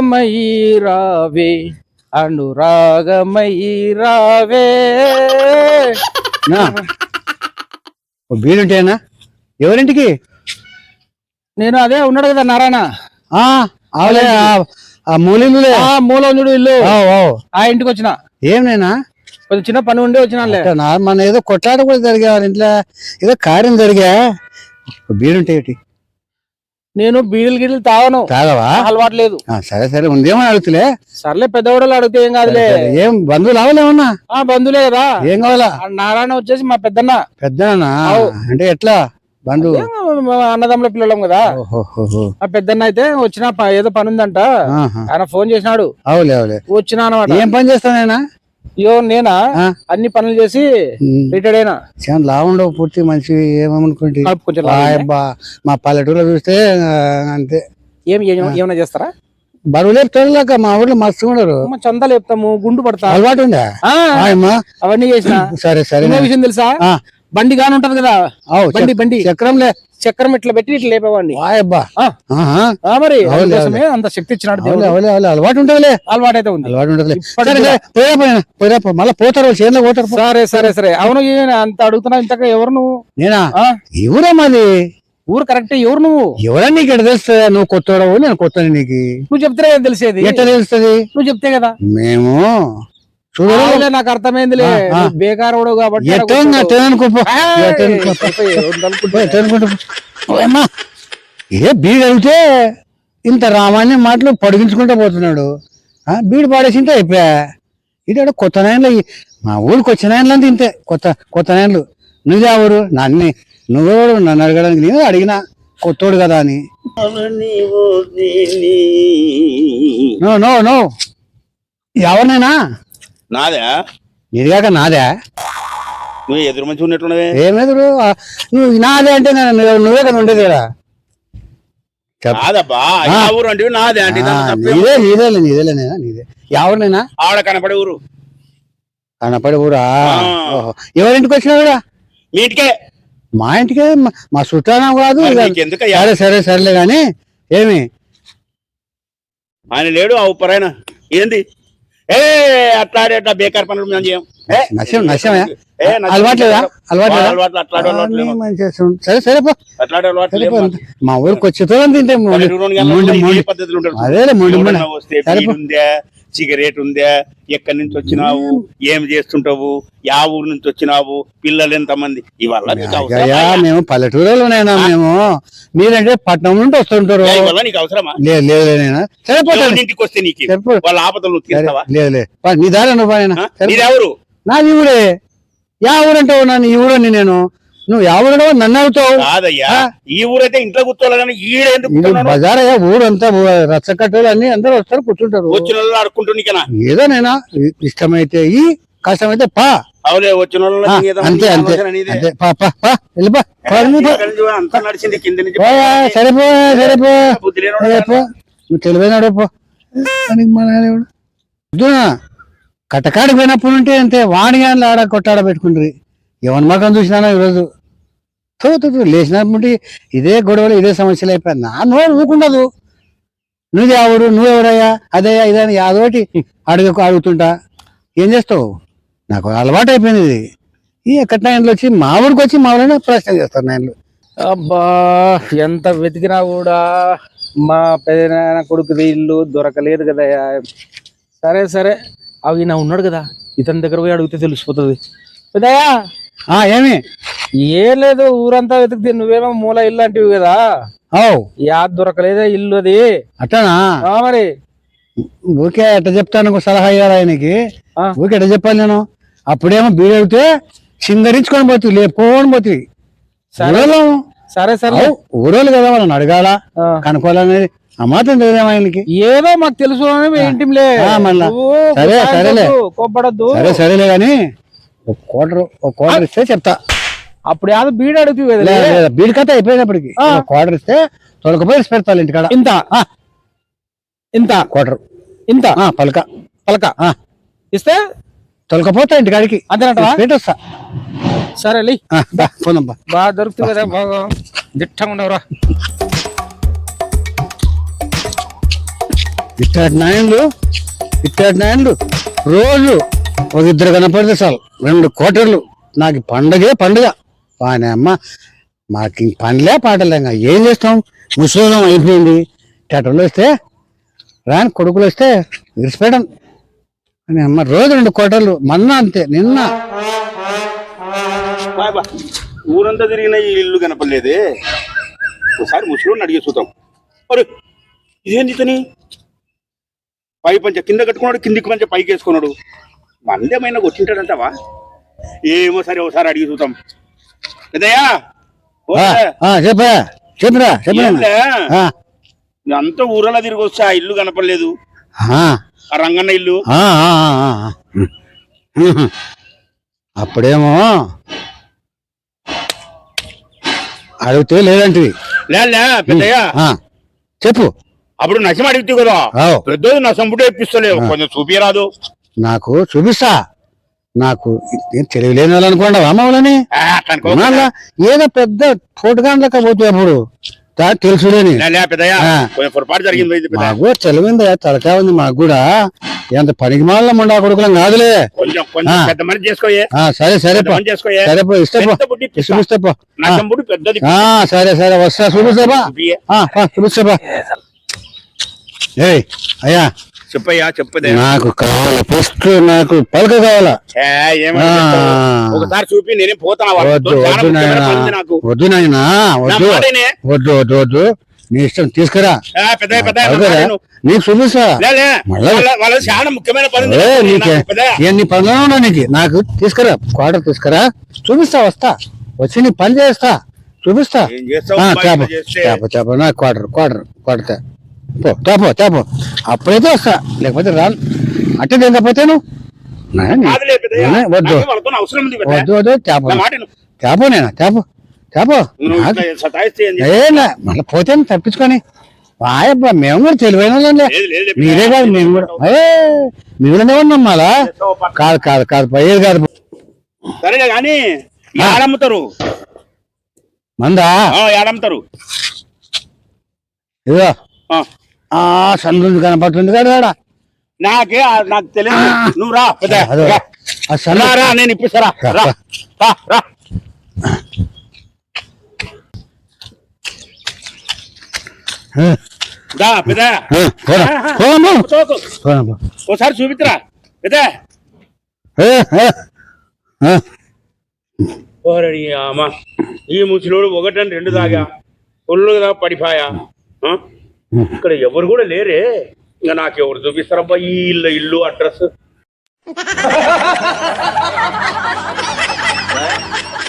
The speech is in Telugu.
అనురాగమయీ రావే అనురాగమయీ రావే నా. ఓ బీడుంటేనా? ఎవరింటికి? నేను అదే ఉన్నాడు కదా నారాయణ. ఆ మూలంజుడు ఇల్లు. ఆ ఇంటికి వచ్చిన. ఏం నేనా? కొంచెం చిన్న పని ఉండి వచ్చినాలే అంటే నా మన ఏదో కొట్లాట కూడా జరిగా వాళ్ళ ఇంట్లో? ఏదో కార్యం జరిగా? బీడుంటే ఏంటి నేను బీడీలు గిడీలు తాగను. తాగవా? అలవాటు లేదు. సరే సరే ఉందేమో అడుగుతులే. సర్లే పెద్దవాళ్ళు అడిగితే ఏం కాదులే. ఏం బంధువులు అవలేమన్నా ఆ బంధువులే కదా. ఏం కావాలా? నారాయణ వచ్చేసి మా పెద్దన్న. పెద్దనా అవు. అంటే ఎట్లా? బంధువు? అన్నదమ్ముల పిల్లలం కదా. ఆ పెద్దన్న అయితే వచ్చిన ఏదో పని ఉందంట. ఆయన ఫోన్ చేసినాడు. అవులే అవులే. వచ్చినా అనమాట. ఏం పని చేస్తానేనా అయ్యో నేనా. అన్ని పనులు చేసి రిటైర్డ్ అయినా? చాలా లావుండవు పూర్తి మంచి. బా మా పల్లెటూరులో చూస్తే అంతే. ఏం ఏమైనా చేస్తారా? బరువు లేపుతారులాక మా ఊర్లో మస్తు ఉండరు. అమ్మ చందాలు చెప్తాము గుండు పడతా. అలవాటు ఉందా? అవన్నీ చేసిన? సరే సరే విషయం తెలుసా. బండి గాని ఉంటది కదా బండి బండి. చక్రంలే. చక్రం ఇట్లా పెట్టి ఇట్లా లేపేవాడిని. మరి అందుకోసమే అంత శక్తి ఇచ్చినాడు అలవాటు ఉంటుందిలే. అలవాటు అయితే ఉంది అలవాటు ఉంటుంది. మళ్ళా పోతారు చేనులో పోతారు. సరే సరే సరే. అవును అంత అడుగుతున్నా ఇంతక ఎవరు నువ్వు? నేనా? ఆ? ఎవరా మాది? ఊరు కరెక్ట్ ఎవరు నువ్వు? ఎవరా నీకు ఇక్కడ తెలుస్తుంది? నువ్వు కొత్తవాడవు నేను కొత్తని నీకు? నువ్వు చెప్తే కదా తెలిసేది. ఎట్లా తెలుస్తుంది? నువ్వు చెప్తే కదా. మేము చూడలే నాకు. నువ్వు బేకారోడు కాబట్టి ఏ బీడు అడిగితే ఇంత రామాన్ని మాటలు పొడిగించుకుంటూ పోతున్నాడు. ఆ, బీడు పాడేసింటే అయిపోయా? ఇది కొత్త నాయనలు మా ఊరికి వచ్చిన నాయనలు అంతే ఇంతే. కొత్త కొత్త నాయనలు నువ్వే ఊరు? నన్ను. నువ్వెవడు నన్ను అడగడానికి నేను అడిగినా. కొత్తోడు కదా అని. No no no. ఎవరినైనా? నాదా? నీదిగాక నాదే? నువ్వు ఎదురు మంచి ఉన్నట్లున్నవే ఏమెదురు నువ్వు నాదే అంటే నేను నువ్వు- నువ్వే కదా ఉండేది కదా. కాదబ్బా ఆ. ఊరు అంటే నాదే అంటే ఆ, దాంట్లో తప్పేం నీదే నీదేలే నీదేలే నేనా? నీదే. ఎవరినైనా ఆవిడ కనపడే ఊరు. కనపడి ఊరా? ఆ. ఓహో. ఎవరింటికి వచ్చినా కూడా మీ ఇంటికే. మా ఇంటికే మా- మా చుట్టానం కాదు మరి ఇక- నీకెందుకయ్యా సరే సరే సరేలే గాని ఏమి? ఆయన లేడు ఆ ఉప్పరాయన ఏంది? ఏ బేకార్ పనులు మేము చేయం. నశం నశమే అలవాట్లేదా. సరే సరే. మా ఊరికి వచ్చేతో తింటే మొండి సిగరెట్ ఉందా? ఎక్కడి నుంచి వచ్చినావు? ఏం చేస్తుంటావు? యా ఊరు నుంచి వచ్చినావు? పిల్లలు ఎంతమంది? ఇవాళ మేము పల్లెటూరులోనైనా మేము? మీరంటే పట్నం నుండి వస్తుంటారు. ఇవాళ నీకు అవసరమా? లేదు లేదు ఇంటికి వస్తే నీకు? వాళ్ళ ఆపదలు లేదు లేదు నీ దారి ఊరే. యా ఊరంటావు నన్ను ఈ ఊరని నేను. నువ్వు ఊరడో నన్ను అవుతావు కాదయ్యా? ఈ ఊరైతే ఇంట్లో కూర్చోవాలని ఈడ ఎందుకు ఇది కూర్చున్నావు? బజార్ అయ్యా ఊరంతా రచ్చకట్టలు అన్ని అందరూ వస్తారు కూర్చుంటారు. వచ్చిన వాళ్ళు ఏదో నేనా ఇష్టమైతే ఈ కష్టమైతే పా. అవులే వచ్చిన అంతే అంతే. అంతే. పా పా వెళ్ళిపా నడిచింది కింద సరిపో సరిపో. నువ్వు తెలివైనాడు పో. మా కట్టకాడికి పోయినప్పుడు ఉంటే అంతే వాణి కానీ ఆడ కొట్టాడ పెట్టుకుంటారు ఎవరి మకం చూసినా ఈరోజు తో లేచినప్పటి లేచినప్పుడు ఇదే గొడవలు ఇదే సమస్యలు అయిపోయింది నా నోరు ఊకుండదు నువ్వు ఎవరు నువ్వెవడయ్యా అదయ్యా ఇదని యాదోటి అడుగు అడుగుతుంటా. ఏం చేస్తావు? నాకు అలవాటు అయిపోయింది ఇది. ఈ ఎక్కడ నాయనలు వచ్చి మా ఊరికి వచ్చి మా ఊరిని ప్రశ్న చేస్తారు నాయనలు. అబ్బా ఎంత వెతికినా కూడా మా పెదనాయన కొడుకుది ఇల్లు దొరకలేదు కదయ్యా. సరే సరే. అవి నా ఉన్నాడు కదా. ఇతని దగ్గర పోయి అడిగితే తెలిసిపోతుంది. పెద్దయ్యా ఆ ఏమి? ఏం లేదు ఊరంతా వెతికితే నువ్వేమో మూల ఇల్లు అంటివి కదా. అవు. యా దొరకలేదా ఇల్లు అది. అట్టనా? ఆ మరి. ఊకే ఎట్ట చెప్తాను ఒక సలహా ఇవ్వాలి ఆయనకి? ఆ. ఊకే ఎట్ట చెప్పాలి నేను? అప్పుడేమో బీడెడితే సింగరించుకొని పోతుంది లేకపోని పోతుంది సరే. సరే సరే. ఊరోళ్ళు కదా వాళ్ళని అడగాల. ఆ. కనుక్కోవాలనేది ఆ మాత్రం తెలియదేమో ఆయనకి? ఏదో మాకు తెలుసు అని మేము ఇంటింలే ఆ, మళ్ళా. నువ్వు సరే, సరేలే. కోప్పడొద్దు సరే సరేలే గాని. ఒక కోటర్ ఒక కోటర్ ఇస్తే చెప్తా. అప్పుడు యాదో బీడు అడుగుతూ లే- లేదు, బీడి కథ అయిపోయినప్పటికి కోటర్ ఇస్తే తొలకపోయి పెడతాను ఇంటికాడ. ఇంత. ఆ. ఇంత. కోటర్ ఇంత. ఆ, పలక. పలక. ఆ. ఇస్తే? తొలకపోతా ఇంటికాడికి. అంతేనంటవా? పెట్టొస్తా సరే లే. ఆ, బా, పోనమ్మా బాగా దొరుకుతుంది కదా బాగా దిట్టంగా ఉండవురా ఇట్టాటి నాయనలు? ఇట్టాటి నాయనలు? రోజు ఒక ఇద్దరు కనపడితే చాలు. రెండు కోటర్లు. నాకు పండగే పండుగ. వాని అమ్మ మాకు ఇంక పనిలే ఏం చేస్తాం? ముసలం అయిపోయింది. టెటర్లు వస్తే రాని కొడుకులు వస్తే విరిసిపోయడం అని అమ్మ రోజు రెండు కోటర్లు. మొన్న అంతే నిన్న. ఊరంతా తిరిగిన ఈ ఇల్లు కనపడలేదే. ఒకసారి ముసలోని అడిగి చూద్దాం. మరి ఇదేంటి ఇతని? పై పంచ కింద కట్టుకున్నాడు కిందికి పంచ పైకి వేసుకున్నాడు. మందేమైనా కొట్టింటాడంటావా? ఏమో సరే ఒకసారి అడిగి చూద్దాం. పెద్దయ్యా చెప్పరా చెప్పరా అంతా ఊరలా తిరిగి వస్తే ఆ ఇల్లు కనపడలేదు. ఆ. రంగన్న ఇల్లు. అప్పుడేమో అడిగితే లేదంటివి. పెద్దయ్యా. ఆ, చెప్పు. అప్పుడు నశం అడిగితే కదా. ఆవ్. పెద్దోడు నా సంపుటే ఇప్పిస్తలేవు కొంచెం చూపియరాదు నాకు చూపిస్తా. నాకు నేను తెలియలేని వాళ్ళు అనుకోండి అమ్మవాళ్ళని ఏదో పెద్ద పోటుగాండ్లక పోతే అప్పుడు తెలుసులేని. మాకు తెలివింది తలకా ఉంది మాకు కూడా. ఎంత పనికి మాల ముండా కొడుకులం కాదులే. సరే సరే సరే పో ఇస్తే పో. పెద్ద బుడ్డి ఇప్పిస్తా. చూపిస్తే పో. నా సంపుడు పెద్దది. ఆ సరే సరే వస్తా చూపిస్తాపా. చూపిస్తాపా ఏయ్ అయ్యా. చెప్పయ్యా చెప్పదే. నాకు కావాలా ఫస్ట్ నాకు పలక కావాలా? ఒకసారి చూపి నేనే పోతాను వద్దు వద్దు నాయనా. వద్దు నాయనా వద్దు. వద్దు వద్దు వద్దు. నీ ఇష్టం తీసుకురా. నీకు చూపిస్తా. ఎన్ని పనులు ఉన్నా నీకు. నాకు తీసుకురా క్వార్టర్ తీసుకురా. చూపిస్తా వస్తా. వచ్చి నీ పని చేస్తా. చూపిస్తా? తేపో తేపో నా క్వార్టర్ క్వార్టర్ క్వార్టర్. పో తేపో తేపో అప్పుడైతే వస్తా. లేకపోతే రాను. అంటే నువ్వు. నేనే వద్దు. అవసరం ఉంది పెద్దయ్య. వద్దు వద్దు తేపో. తేపో నేను తేపో తేపో నువ్వు మళ్ళీ పోతే తప్పించుకొని? వాయబ్బా మేము కూడా తెలివైన. మీరే కాదు మేము కూడా. ఏ మీరునే ఉన్నాం మళ్ళా? కాదు కాదు కాదు పోయేది కాదు సరేలే కానీ ఏడమ్ముతారు. మందా? ఏడమ్ముతారు. ఇదో సందు కనపడుతుంది కదా. నాకే నాకు తెలియదు. నువ్వు రా పెద్ద. రా. నేను ఇప్పిస్తారా రా, రా. ఒకసారి చూపిద్దురా పెద్ద. ఈ ముసలోడు ఒకటని రెండు దాగా ఫుల్గా పడిపాయా? ఆ? ఇక్కడ ఎవరు కూడా లేరే. ఇంకా నాకెవరు చూపిస్తారబ్బా ఈ ఇల్లు ఇల్లు అడ్రస్.